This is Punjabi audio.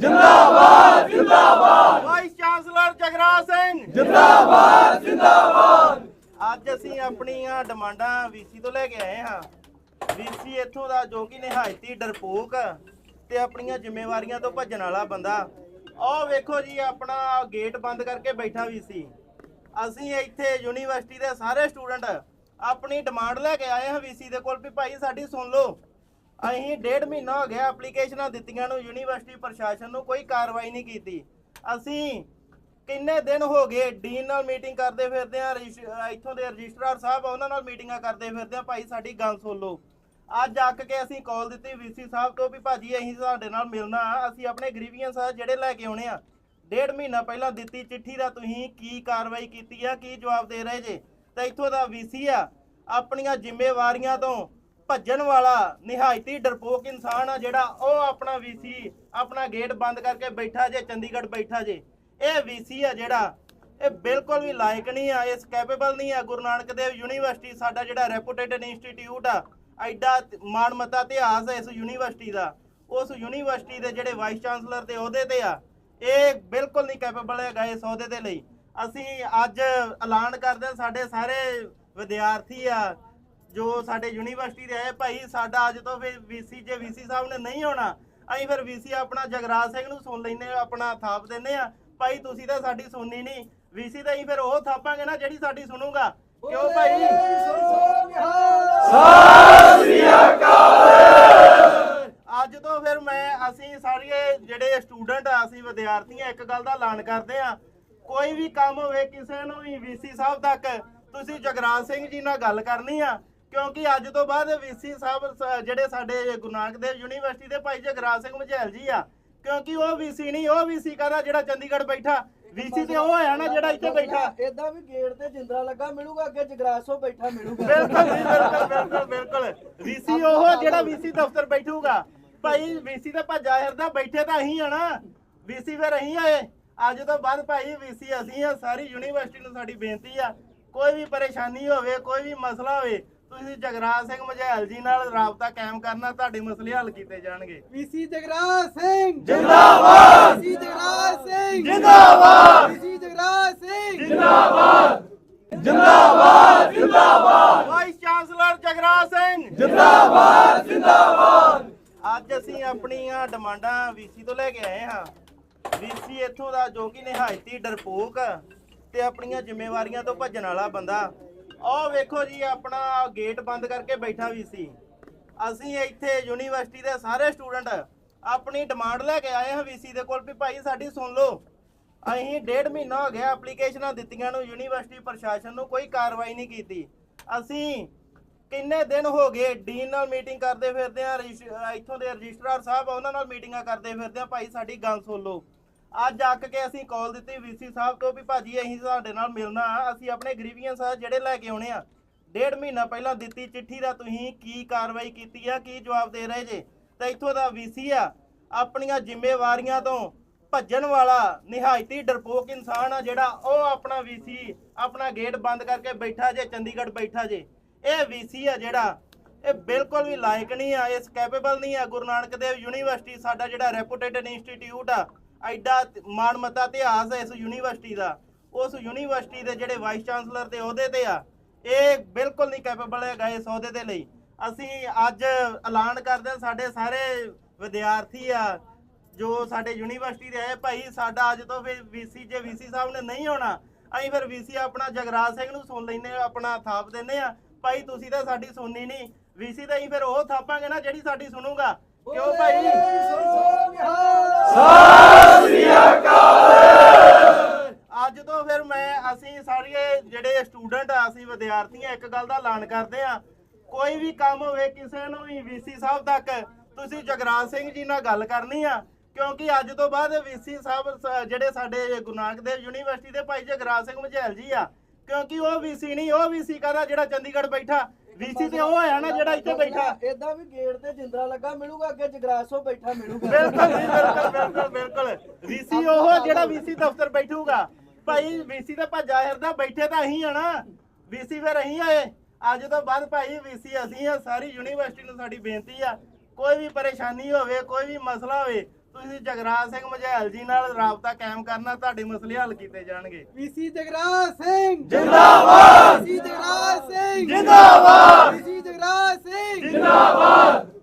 ਜਿੰਦਾਬਾਦ ਜਿੰਦਾਬਾਦ। Vice chancellor Jagraj Singh. ਜਿੰਦਾਬਾਦ ਜਿੰਦਾਬਾਦ। ਅੱਜ ਅਸੀਂ ਆਪਣੀਆਂ ਡਿਮਾਂਡਾਂ ਵੀਸੀ ਤੋਂ ਲੈ ਕੇ ਆਏ ਹਾਂ। ਵੀਸੀ ਇੱਥੋਂ ਦਾ ਜੋ ਕਿ ਨਿਹਾਇਤੀ ਡਰਪੋਕ ਤੇ ਆਪਣੀਆਂ ਜ਼ਿੰਮੇਵਾਰੀਆਂ ਤੋਂ ਭੱਜਣ ਵਾਲਾ ਬੰਦਾ। ਆਹ ਵੇਖੋ ਜੀ ਆਪਣਾ ਗੇਟ ਬੰਦ ਕਰਕੇ ਬੈਠਾ ਵੀਸੀ। ਅਸੀਂ ਇੱਥੇ ਯੂਨੀਵਰਸਿਟੀ ਦੇ ਸਾਰੇ ਸਟੂਡੈਂਟ ਆਪਣੀ ਡਿਮਾਂਡ ਲੈ ਕੇ ਆਏ ਹਾਂ ਵੀਸੀ ਦੇ ਕੋਲ ਵੀ ਭਾਈ ਸਾਡੀ ਸੁਣ ਲਓ। ਅਸੀਂ ਡੇਢ ਮਹੀਨਾ ਹੋ ਗਿਆ ਐਪਲੀਕੇਸ਼ਨਾਂ ਦਿੱਤੀਆਂ ਨੂੰ, ਯੂਨੀਵਰਸਿਟੀ ਪ੍ਰਸ਼ਾਸਨ ਨੂੰ ਕੋਈ ਕਾਰਵਾਈ ਨਹੀਂ ਕੀਤੀ। ਅਸੀਂ ਕਿੰਨੇ ਦਿਨ ਹੋ ਗਏ ਡੀਨ ਨਾਲ ਮੀਟਿੰਗ ਕਰਦੇ ਫਿਰਦੇ ਆ ਇੱਥੋਂ ਦੇ ਰਜਿਸਟਰਾਰ ਸਾਹਿਬ ਉਹਨਾਂ ਨਾਲ ਮੀਟਿੰਗਾਂ ਕਰਦੇ ਫਿਰਦੇ ਆ ਭਾਈ ਸਾਡੀ ਗੱਲ ਸੁਣ ਲਓ। ਅੱਜ ਅੱਕ ਕੇ ਅਸੀਂ ਕਾਲ ਦਿੱਤੀ ਵੀਸੀ ਸਾਹਿਬ ਤੋਂ ਵੀ ਭਾਜੀ ਅਸੀਂ ਤੁਹਾਡੇ ਨਾਲ ਮਿਲਣਾ ਅਸੀਂ ਆਪਣੇ ਗ੍ਰੀਵੀਅੰਸ ਆ ਜਿਹੜੇ ਲੈ ਕੇ ਆਉਣੇ ਆ। ਡੇਢ ਮਹੀਨਾ ਪਹਿਲਾਂ ਦਿੱਤੀ ਚਿੱਠੀ ਦਾ ਤੁਸੀਂ ਕੀ ਕਾਰਵਾਈ ਕੀਤੀ ਆ, ਕੀ ਜਵਾਬ ਦੇ ਰਹੇ ਜੇ? ਤਾਂ ਇੱਥੋਂ ਦਾ ਵੀਸੀ ਆ, ਆਪਣੀਆਂ ਜ਼ਿੰਮੇਵਾਰੀਆਂ ਤੋਂ ਭੱਜਣ ਵਾਲਾ, ਨਿਹਾਇਤੀ ਡਰਪੋਕ ਇਨਸਾਨ ਆ ਜਿਹੜਾ ਉਹ ਆਪਣਾ ਵੀਸੀ ਆਪਣਾ ਗੇਟ ਬੰਦ ਕਰਕੇ ਬੈਠਾ ਜੇ, ਚੰਡੀਗੜ੍ਹ ਬੈਠਾ ਜੇ। ਇਹ ਵੀਸੀ ਆ ਜਿਹੜਾ, ਇਹ ਬਿਲਕੁਲ ਵੀ ਲਾਇਕ ਨਹੀਂ ਆ, ਇਸ ਕੈਪੇਬਲ ਨਹੀਂ ਆ। ਗੁਰੂ ਨਾਨਕ ਦੇਵ ਯੂਨੀਵਰਸਿਟੀ ਸਾਡਾ ਜਿਹੜਾ ਰੈਪੂਟੇਟਡ ਇੰਸਟੀਟਿਊਟ ਆ, ਐਡਾ ਮਾਣਮੱਤਾ ਇਤਿਹਾਸ ਹੈ ਇਸ ਯੂਨੀਵਰਸਿਟੀ ਦਾ। ਉਸ ਯੂਨੀਵਰਸਿਟੀ ਦੇ ਜਿਹੜੇ ਵਾਈਸ ਚਾਂਸਲਰ ਦੇ ਅਹੁਦੇ ਤੇ ਆ, ਇਹ ਬਿਲਕੁਲ ਨਹੀਂ ਕੈਪੇਬਲ ਹੈਗਾ ਇਸ ਅਹੁਦੇ ਦੇ ਲਈ। ਅਸੀਂ ਅੱਜ ਐਲਾਨ ਕਰਦੇ ਹਾਂ, ਸਾਡੇ ਸਾਰੇ ਵਿਦਿਆਰਥੀ ਆ ਜੋ ਸਾਡੇ ਯੂਨੀਵਰਸਿਟੀ ਦੇ ਆਏ ਭਾਈ ਸਾਡਾ ਅੱਜ ਤੋਂ ਫਿਰ ਵੀਸੀ ਜੇ ਵੀਸੀ ਸਾਹਿਬ ਨੇ ਨਹੀਂ ਆਉਣਾ ਅਸੀਂ ਫਿਰ ਵੀਸੀ ਆਪਣਾ ਜਗਰਾਜ ਸਿੰਘ ਨੂੰ ਸੁਣ ਲੈਨੇ ਆਪਣਾ ਥਾਪ ਦਿੰਨੇ ਆ ਭਾਈ ਤੁਸੀਂ ਤਾਂ ਸਾਡੀ ਸੁਣਨੀ ਨਹੀਂ। ਵੀਸੀ ਤਾਂ ਅਸੀਂ ਫਿਰ ਉਹ ਥਾਪਾਂਗੇ ਨਾ ਜਿਹੜੀ ਸਾਡੀ ਸੁਣੂਗਾ। ਕਿਉਂ ਭਾਈ? ਅੱਜ ਤੋਂ ਫਿਰ ਮੈਂ ਅਸੀਂ ਸਾਰੇ ਜਿਹੜੇ ਸਟੂਡੈਂਟ ਆ ਅਸੀਂ ਵਿਦਿਆਰਥੀ ਆ ਇੱਕ ਗੱਲ ਦਾ ਐਲਾਨ ਕਰਦੇ ਆ ਕੋਈ ਵੀ ਕੰਮ ਹੋਵੇ ਕਿਸੇ ਨੂੰ ਵੀ ਵੀਸੀ ਸਾਹਿਬ ਤੱਕ ਤੁਸੀਂ ਜਗਰਾਜ ਸਿੰਘ ਜੀ ਨਾਲ ਗੱਲ ਕਰਨੀ ਆ। ਕਿਉਂਕਿ ਅੱਜ ਤੋਂ ਬਾਅਦ ਵੀਸੀ ਸਾਹਿਬ ਸ- ਜਿਹੜੇ ਸਾਡੇ ਗੁਰੂ ਨਾਨਕ ਦੇਵ ਯੂਨੀਵਰਸਿਟੀ ਦੇ ਭਾਈ ਜਗਰਾਜ ਸਿੰਘ ਮਝੈਲ ਜੀ ਆ ਕਿਉਂਕਿ ਉਹ ਵੀਸੀ ਨਹੀਂ ਉਹ ਵੀਸੀ ਕਹਦਾ ਜਿਹੜਾ ਚੰਡੀਗੜ੍ਹ ਬੈਠਾ? ਵੀਸੀ ਤੇ ਉਹ ਹੋਇਆ ਨਾ ਜਿਹੜਾ ਇੱਥੇ ਬੈਠਾ। ਇਦਾਂ ਵੀ ਗੇਟ ਤੇ ਜਿੰਦਰਾ ਲੱਗਾ ਮਿਲੂਗਾ ਅੱਗੇ ਜਗਰਾਸੋ ਬੈਠਾ ਮਿਲੂਗਾ। ਬਿਲਕੁਲ ਜੀ ਬਿਲਕੁਲ ਬਿਲਕੁਲ ਬਿਲਕੁਲ। ਵੀਸੀ ਉਹ ਜਿਹੜਾ ਵੀਸੀ ਦਫ਼ਤਰ ਬੈਠੂਗਾ। ਭਾਈ ਵੀਸੀ ਤੇ ਭੱਜਾ ਫਿਰਦਾ ਬੈਠੇ ਤਾਂ ਅਸੀਂ ਆ ਨਾ। ਵੀਸੀ ਫਿਰ ਅਸੀਂ ਆਏ। ਅੱਜ ਤੋਂ ਬਾਅਦ ਭਾਈ ਵੀਸੀ ਅਸੀਂ ਆ ਸਾਰੀ ਯੂਨੀਵਰਸਿਟੀ ਨੂੰ ਸਾਡੀ ਬੇਨਤੀ ਆ। ਕੋਈ ਵੀ ਪਰੇਸ਼ਾਨੀ ਹੋਵੇ ਕੋਈ ਵੀ ਮਸਲਾ ਹੋਵੇ ਤੁਸੀਂ ਜਗਰਾਜ ਸਿੰਘ ਮਝੈਲ ਜੀ ਨਾਲ ਰਾਬਤਾ ਕਾਇਮ ਕਰਨਾ ਤੁਹਾਡੇ ਮਸਲੇ ਹੱਲ ਕੀਤੇ ਜਾਣਗੇ। ਵੀਸੀ ਜਗਰਾਜ ਸਿੰਘ। ਜਿੰਦਾਬਾਦ! ਵੀਸੀ ਜਗਰਾਜ ਸਿੰਘ। ਜਿੰਦਾਬਾਦ! ਵੀਸੀ ਜਗਰਾਜ ਸਿੰਘ। ਜਿੰਦਾਬਾਦ! ਜਿੰਦਾਬਾਦ! ਜਿੰਦਾਬਾਦ! Vice chancellor Jagraj Singh. ਜਿੰਦਾਬਾਦ! ਜਿੰਦਾਬਾਦ! ਅੱਜ ਅਸੀਂ ਆਪਣੀਆਂ ਡਿਮਾਂਡਾਂ ਵੀਸੀ ਤੋਂ ਲੈ ਕੇ ਆਏ ਹਾਂ। ਵੀਸੀ ਇੱਥੋਂ ਦਾ ਜੋ ਕਿ ਨਿਹਾਇਤੀ ਡਰਪੋਕ ਤੇ ਆਪਣੀਆਂ ਜ਼ਿੰਮੇਵਾਰੀਆਂ ਤੋਂ ਭੱਜਣ ਵਾਲਾ ਬੰਦਾ। ਆਹ ਵੇਖੋ ਜੀ, ਆਪਣਾ ਗੇਟ ਬੰਦ ਕਰਕੇ ਬੈਠਾ ਵੀ ਸੀ। ਅਸੀਂ ਇੱਥੇ ਯੂਨੀਵਰਸਿਟੀ ਦੇ ਸਾਰੇ ਸਟੂਡੈਂਟ ਆਪਣੀ ਡਿਮਾਂਡ ਲੈ ਕੇ ਆਏ ਹਾਂ ਵੀਸੀ ਦੇ ਕੋਲ ਵੀ ਭਾਈ ਸਾਡੀ ਸੁਣ ਲਓ। ਅਸੀਂ ਡੇਢ ਮਹੀਨਾ ਹੋ ਗਿਆ ਐਪਲੀਕੇਸ਼ਨਾਂ ਦਿੱਤੀਆਂ ਨੂੰ, ਯੂਨੀਵਰਸਿਟੀ ਪ੍ਰਸ਼ਾਸਨ ਨੂੰ ਕੋਈ ਕਾਰਵਾਈ ਨਹੀਂ ਕੀਤੀ। ਅਸੀਂ ਕਿੰਨੇ ਦਿਨ ਹੋ ਗਏ ਡੀਨ ਨਾਲ ਮੀਟਿੰਗ ਕਰਦੇ ਫਿਰਦੇ ਆ ਰਜਿਸ- ਇੱਥੋਂ ਦੇ ਰਜਿਸਟਰਾਰ ਸਾਹਿਬ ਉਹਨਾਂ ਨਾਲ ਮੀਟਿੰਗਾਂ ਕਰਦੇ ਫਿਰਦੇ ਆ ਭਾਈ ਸਾਡੀ ਗੱਲ ਸੁਣ ਲਓ। ਅੱਜ ਅੱਕ ਕੇ ਅਸੀਂ ਕਾਲ ਦਿੱਤੀ ਵੀਸੀ ਸਾਹਿਬ ਤੋਂ ਵੀ ਭਾਜੀ ਅਸੀਂ ਤੁਹਾਡੇ ਨਾਲ ਮਿਲਣਾ ਅਸੀਂ ਆਪਣੇ ਗ੍ਰੀਵੀਅੰਸ ਆ ਜਿਹੜੇ ਲੈ ਕੇ ਆਉਣੇ ਆ। ਡੇਢ ਮਹੀਨਾ ਪਹਿਲਾਂ ਦਿੱਤੀ ਚਿੱਠੀ ਦਾ ਤੁਸੀਂ ਕੀ ਕਾਰਵਾਈ ਕੀਤੀ ਆ, ਕੀ ਜਵਾਬ ਦੇ ਰਹੇ ਜੇ? ਤੇ ਇੱਥੋਂ ਦਾ ਵੀਸੀ ਆ, ਆਪਣੀਆਂ ਜ਼ਿੰਮੇਵਾਰੀਆਂ ਤੋਂ ਭੱਜਣ ਵਾਲਾ ਨਿਹਾਇਤੀ ਡਰਪੋਕ ਇਨਸਾਨ ਆ ਜਿਹੜਾ ਉਹ ਆਪਣਾ ਵੀਸੀ, ਆਪਣਾ ਗੇਟ ਬੰਦ ਕਰਕੇ ਬੈਠਾ ਜੇ, ਚੰਡੀਗੜ੍ਹ ਬੈਠਾ ਜੇ। ਇਹ ਵੀਸੀ ਆ ਜਿਹੜਾ, ਇਹ ਬਿਲਕੁਲ ਵੀ ਲਾਇਕ ਨਹੀਂ ਆ, ਇਸ ਕੈਪੇਬਲ ਨਹੀਂ ਆ। ਗੁਰੂ ਨਾਨਕ ਦੇਵ ਯੂਨੀਵਰਸਿਟੀ ਸਾਡਾ ਜਿਹੜਾ ਰੈਪੂਟੇਟਡ ਇੰਸਟੀਚਿਊਟ ਆ ਐਡਾ ਮਾਣਮੱਤਾ ਇਤਿਹਾਸ ਹੈ ਇਸ ਯੂਨੀਵਰਸਿਟੀ ਦਾ। ਉਸ ਯੂਨੀਵਰਸਿਟੀ ਦੇ ਜਿਹੜੇ ਵਾਈਸ ਚਾਂਸਲਰ ਦੇ ਅਹੁਦੇ ਤੇ ਆ ਇਹ ਬਿਲਕੁਲ ਨਹੀਂ ਕੈਪੇਬਲ ਹੈਗਾ ਇਸ ਅਹੁਦੇ ਦੇ ਲਈ। ਅਸੀਂ ਅੱਜ ਐਲਾਨ ਕਰਦੇ ਹਾਂ ਸਾਡੇ ਸਾਰੇ ਵਿਦਿਆਰਥੀ ਆ ਜੋ ਸਾਡੇ ਯੂਨੀਵਰਸਿਟੀ ਦੇ ਆਏ ਭਾਈ ਸਾਡਾ ਅੱਜ ਤੋਂ ਫਿਰ ਵੀਸੀ ਜੇ ਵੀਸੀ ਸਾਹਿਬ ਨੇ ਨਹੀਂ ਆਉਣਾ ਅਸੀਂ ਫਿਰ ਵੀਸੀ ਆਪਣਾ ਜਗਰਾਜ ਸਿੰਘ ਨੂੰ ਸੁਣ ਲੈਨੇ ਆਪਣਾ ਥਾਪ ਦਿੰਨੇ ਆ ਭਾਈ ਤੁਸੀਂ ਤਾਂ ਸਾਡੀ ਸੁਣਨੀ ਨਹੀਂ। ਵੀਸੀ ਤਾਂ ਅਸੀਂ ਫਿਰ ਉਹ ਥਾਪਾਂਗੇ ਨਾ ਜਿਹੜੀ ਸਾਡੀ ਸੁਣੂਗਾ। ਕਿਉਂ ਭਾਈ? ਅੱਜ ਤੋਂ ਫਿਰ ਮੈਂ ਅਸੀਂ ਸਾਰੇ ਜਿਹੜੇ ਸਟੂਡੈਂਟ ਆ ਅਸੀਂ ਵਿਦਿਆਰਥੀ ਆ ਇੱਕ ਗੱਲ ਦਾ ਐਲਾਨ ਕਰਦੇ ਆ ਕੋਈ ਵੀ ਕੰਮ ਹੋਵੇ ਕਿਸੇ ਨੂੰ ਵੀ ਵੀਸੀ ਸਾਹਿਬ ਤੱਕ ਤੁਸੀਂ ਜਗਰਾਜ ਸਿੰਘ ਜੀ ਨਾਲ ਗੱਲ ਕਰਨੀ ਆ। ਕਿਉਂਕਿ ਅੱਜ ਤੋਂ ਬਾਅਦ ਵੀਸੀ ਸਾਹਿਬ ਜਿਹੜੇ ਸਾਡੇ ਗੁਰੂ ਨਾਨਕ ਦੇਵ ਯੂਨੀਵਰਸਿਟੀ ਦੇ ਭਾਈ ਜਗਰਾਜ ਸਿੰਘ ਮਝੈਲ ਜੀ ਆ ਕਿਉਂਕਿ ਉਹ ਵੀਸੀ ਨਹੀਂ ਉਹ ਵੀਸੀ ਕਹਦਾ ਜਿਹੜਾ ਚੰਡੀਗੜ੍ਹ ਬੈਠਾ। ਵੀਸੀ ਤੇ ਉਹ ਹੋਇਆ ਨਾ ਜਿਹੜਾ ਇੱਥੇ ਬੈਠਾ। ਇਦਾਂ ਵੀ ਗੇਟ ਤੇ ਜਿੰਦਰਾ ਲੱਗਾ ਮਿਲੂਗਾ ਅੱਗੇ ਜਗਰਾਸੋ ਬੈਠਾ ਮਿਲੂਗਾ। ਬਿਲਕੁਲ ਬਿਲਕੁਲ ਬਿਲਕੁਲ ਵੀਸੀ ਉਹ ਜਿਹੜਾ ਵੀਸੀ ਦਫ਼ਤਰ ਬੈਠੂਗਾ। ਭਾਈ ਵੀਸੀ ਤਾਂ ਭੱਜਾ ਫਿਰਦਾ ਬੈਠੇ ਤਾਂ ਅਸੀਂ ਆ ਨਾ। ਵੀਸੀ ਫਿਰ ਅਸੀਂ ਆਏ। ਅੱਜ ਤੋਂ ਬਾਅਦ ਭਾਈ ਵੀਸੀ ਅਸੀਂ ਆ ਸਾਰੀ ਯੂਨੀਵਰਸਿਟੀ ਨੂੰ ਸਾਡੀ ਬੇਨਤੀ ਆ। ਕੋਈ ਵੀ ਪਰੇਸ਼ਾਨੀ ਹੋਵੇ ਕੋਈ ਵੀ ਮਸਲਾ ਹੋਵੇ ਤੁਸੀਂ ਜਗਰਾਜ ਸਿੰਘ ਮਝੈਲ ਜੀ ਨਾਲ ਰਾਬਤਾ ਕਾਇਮ ਕਰਨਾ ਤੁਹਾਡੇ ਮਸਲੇ ਹੱਲ ਕੀਤੇ ਜਾਣਗੇ। ਵੀਸੀ ਜਗਰਾਜ ਸਿੰਘ। ਜਿੰਦਾਬਾਦ! ਵੀਸੀ ਜਗਰਾਜ ਸਿੰਘ। ਜਿੰਦਾਬਾਦ! ਵੀਸੀ ਜਗਰਾਜ ਸਿੰਘ। ਜਿੰਦਾਬਾਦ!